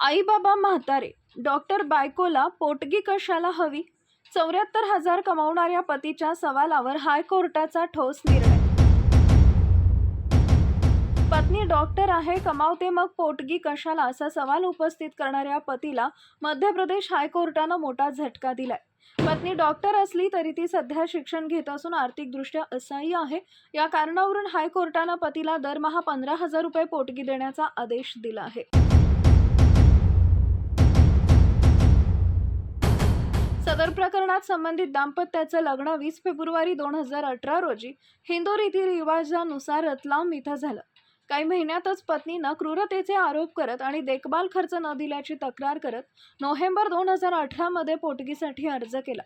आईबाबा म्हातारे डॉक्टर बायकोला पोटगी कशाला हवी? चौऱ्याहत्तर हजार कमावणाऱ्या पतीच्या सवालावर हायकोर्टाचा ठोस निर्णय. पत्नी डॉक्टर आहे कमावते मग पोटगी कशाला? असा सवाल उपस्थित करणाऱ्या पतीला मध्य प्रदेश हायकोर्टानं मोठा झटका दिलाय. पत्नी डॉक्टर असली तरी ती सध्या शिक्षण घेत असून आर्थिकदृष्ट्या असह्य आहे. या कारणावरून हायकोर्टानं पतीला दरमहा पंधरा हजार रुपये पोटगी देण्याचा आदेश दिला आहे. प्रकरणात संबंधित दाम्पत्याचं लग्न वीस फेब्रुवारी दोन हजार अठरा रोजी हिंदू रीतीरिवाजानुसार रतलाम इथं झालं. काही महिन्यातच पत्नीनं क्रूरतेचे आरोप करत आणि देखभाल खर्च न दिल्याची तक्रार करत नोव्हेंबर दोन हजार अठरामध्ये पोटगीसाठी अर्ज केला.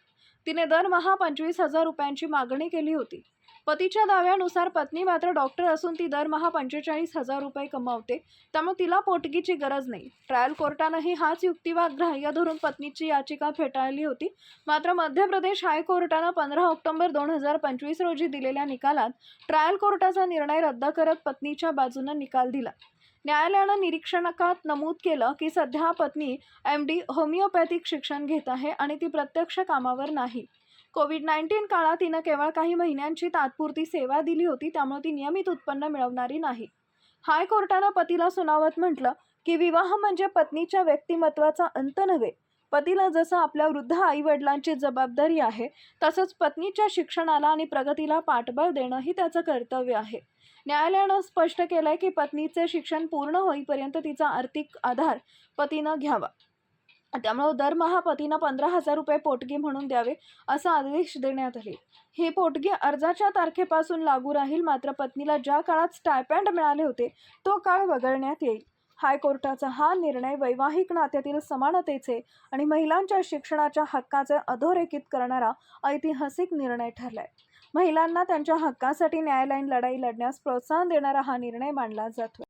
तिने दरमहा पंचवीस हजार रुपयांची मागणी केली होती. पतीच्या दाव्यानुसार पत्नी मात्र डॉक्टर असून ती दरमहा पंचेचाळीस हजार रुपये कमावते. त्यामुळे तिला पोटगीची गरज नाही. ट्रायल कोर्टानंही हाच युक्तिवाद ग्राह्य धरून पत्नीची याचिका फेटाळली होती. मात्र मध्य प्रदेश हायकोर्टानं पंधरा ऑक्टोबर दोन हजार पंचवीस रोजी दिलेल्या निकालात ट्रायल कोर्टाचा निर्णय रद्द करत पत्नीच्या बाजूनं निकाल दिला. न्यायालयानं निरीक्षणकात नमूद केलं की सध्या पत्नी एम डी होमिओपॅथिक शिक्षण घेत आहे आणि ती प्रत्यक्ष कामावर नाही. कोविड नाईन्टीन काळात तिनं केवळ काही महिन्यांची तात्पुरती सेवा दिली होती त्यामुळे ती नियमित उत्पन्न मिळवणारी नाही. हायकोर्टानं पतीला सुनावत म्हटलं की विवाह म्हणजे पत्नीच्या व्यक्तिमत्वाचा अंत नव्हे. पतीला जसं आपल्या वृद्ध आई वडिलांची जबाबदारी आहे तसंच पत्नीच्या शिक्षणाला आणि प्रगतीला पाठबळ देणं ही त्याचं कर्तव्य आहे. न्यायालयानं स्पष्ट केलंय की पत्नीचे शिक्षण पूर्ण होईपर्यंत तिचा आर्थिक आधार पतीनं घ्यावा. त्यामुळं दरमहा पतीनं पंधरा हजार रुपये पोटगी म्हणून द्यावे असा आदेश देण्यात आले. ही पोटगी अर्जाच्या तारखेपासून लागू राहील मात्र पत्नीला ज्या काळात स्टायपँड मिळाले होते तो काळ वगळण्यात येईल. हायकोर्टाचा हा निर्णय वैवाहिक नात्यातील समानतेचे आणि महिलांच्या शिक्षणाच्या हक्काचे अधोरेखित करणारा ऐतिहासिक निर्णय ठरलाय. महिलांना त्यांच्या हक्कासाठी न्यायालयीन लढाई लढण्यास प्रोत्साहन देणारा हा निर्णय मानला जातो